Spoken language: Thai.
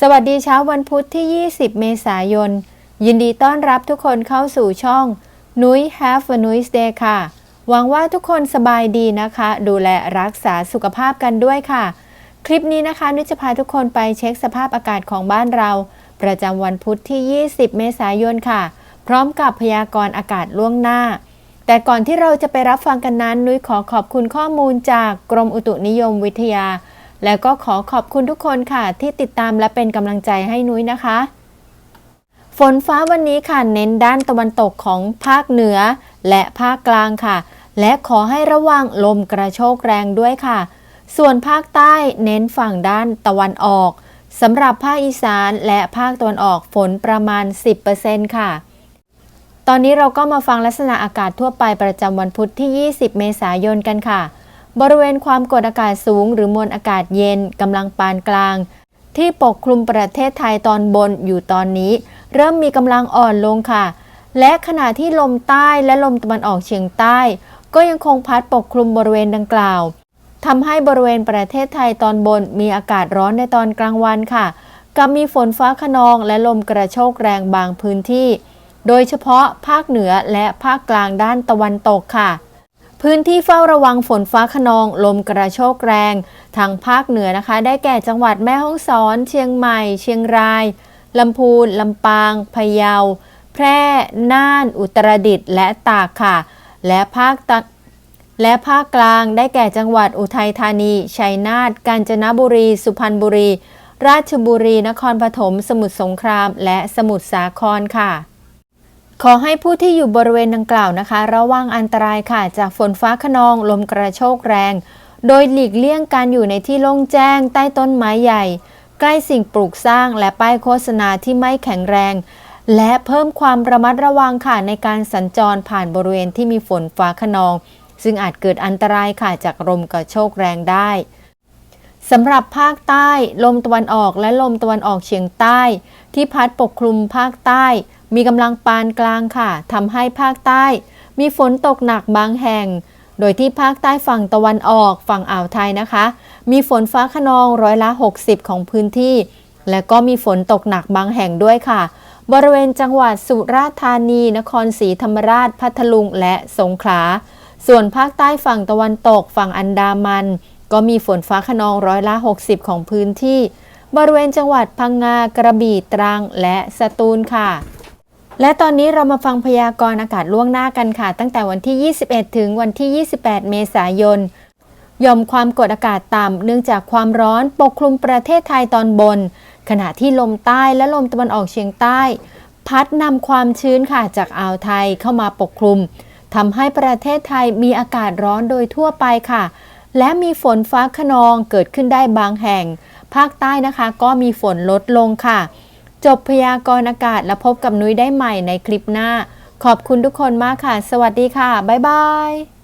สวัสดีเช้าวันพุธที่ 20 เมษายน ยินดีต้อนรับทุกคนเข้าสู่ช่อง นุ้ย Have a nice day ค่ะ หวังว่าทุกคนสบายดีนะคะ ดูแลรักษาสุขภาพกันด้วยค่ะ คลิปนี้นะคะ นุ้ยจะพาทุกคนไปเช็คสภาพอากาศของบ้านเรา ประจำวันพุธที่ 20 เมษายนค่ะ พร้อมกับพยากรณ์อากาศล่วงหน้า แต่ก่อนที่เราจะไปรับฟังกันนั้น นุ้ยขอขอบคุณข้อมูลจากกรมอุตุนิยมวิทยา แล้วก็ขอขอบคุณทุกคนค่ะ ที่ติดตามและเป็นกำลังใจให้นุ้ยนะคะ ฝนฟ้าวันนี้ค่ะเน้นด้านตะวันตกของภาคเหนือ และภาคกลางค่ะ และขอให้ระวังลมกระโชกแรงด้วยค่ะ ส่วนภาคใต้เน้นฝั่งด้านตะวันออกสำหรับภาคอีสานและภาคตะวันออกฝนประมาณ 10%ค่ะ ตอนนี้เราก็มาฟังลักษณะอากาศทั่วไปประจำวันพุธที่ 20 เมษายนกันค่ะ บริเวณความกดอากาศสูง หรือมวลอากาศเย็นกำลังปานกลาง ที่ปกคลุมประเทศไทยตอนบนอยู่ตอนนี้ เริ่มมีกำลังอ่อนลงค่ะ และขณะที่ลมใต้และลมตะวันออกเฉียงใต้ ก็ยังคงพัดปกคลุมบริเวณดังกล่าวทำให้บริเวณประเทศไทยตอนบนมีอากาศร้อนในตอนกลางวันค่ะ กับมีฝนฟ้าขนองและลมกระโชกแรงบางพื้นที่ โดยเฉพาะภาคเหนือและภาคกลางด้านตะวันตกค่ะ พื้นที่เฝ้าระวังฝนฟ้าขนอง ลมกระโชกแรง ทางภาคเหนือนะคะ ได้แก่จังหวัดแม่ฮ่องสอน เชียงใหม่ เชียงราย ลำพูน ลำปาง พะเยา แพร่ น่าน อุตรดิตถ์ และตากค่ะ และภาคตะและภาคกลางได้แก่จังหวัดอุทัยธานี ชัยนาท กาญจนบุรี สุพรรณบุรี ราชบุรี นครปฐม สมุทรสงคราม และสมุทรสาครค่ะ ขอให้ผู้ที่อยู่บริเวณดังกล่าวนะคะ ระวังอันตรายค่ะ จากฝนฟ้าขนองลมกระโชกแรง โดยหลีกเลี่ยงการอยู่ในที่โล่งแจ้ง ใต้ต้นไม้ใหญ่ ใกล้สิ่งปลูกสร้างและป้ายโฆษณาที่ไม่แข็งแรง และเพิ่มความระมัดระวังค่ะในการสัญจรผ่านบริเวณที่มีฝนฟ้าขนอง ซึ่งอาจเกิดอันตรายค่ะจากลมกระโชกแรงได้สำหรับภาคใต้ ลมตะวันออกและลมตะวันออกเฉียงใต้ ที่พัดปกคลุมภาคใต้ มีกำลังปานกลางค่ะทำให้ภาคใต้ มีฝนตกหนักบางแห่ง โดยที่ภาคใต้ฝั่งตะวันออกฝั่งอ่าวไทยนะคะ มีฝนฟ้าขนองร้อยละ 60 ของพื้นที่ และก็มีฝนตกหนักบางแห่งด้วยค่ะ บริเวณจังหวัดสุราษฎร์ธานี นครศรีธรรมราช พัทลุง และสงขลา ส่วนภาคใต้ฝั่งตะวันตกฝั่งอันดามัน ก็มีฝนฟ้าขนองร้อยละ 60 ของพื้นที่ บริเวณจังหวัดพังงากระบี่ตรังและสตูลค่ะ และตอนนี้เรามาฟังพยากรณ์อากาศล่วงหน้ากันค่ะ ตั้งแต่วันที่ 21 ถึงวันที่ 28 เมษายนยอมความกดอากาศต่ำเนื่องจากความร้อนปกคลุมประเทศไทยตอนบน ขณะที่ลมใต้และลมตะวันออกเฉียงใต้ พัดนำความชื้นค่ะจากอ่าวไทยเข้ามาปกคลุมทำให้ประเทศไทยมีอากาศร้อนโดยทั่วไปค่ะ และมีฝนฟ้าขนองเกิดขึ้นได้บางแห่ง ภาคใต้นะคะก็มีฝนลดลงค่ะ จบพยากรณ์อากาศแล้วพบกับนุ้ยได้ใหม่ในคลิปหน้า ขอบคุณทุกคนมากค่ะ สวัสดีค่ะ บ๊ายบาย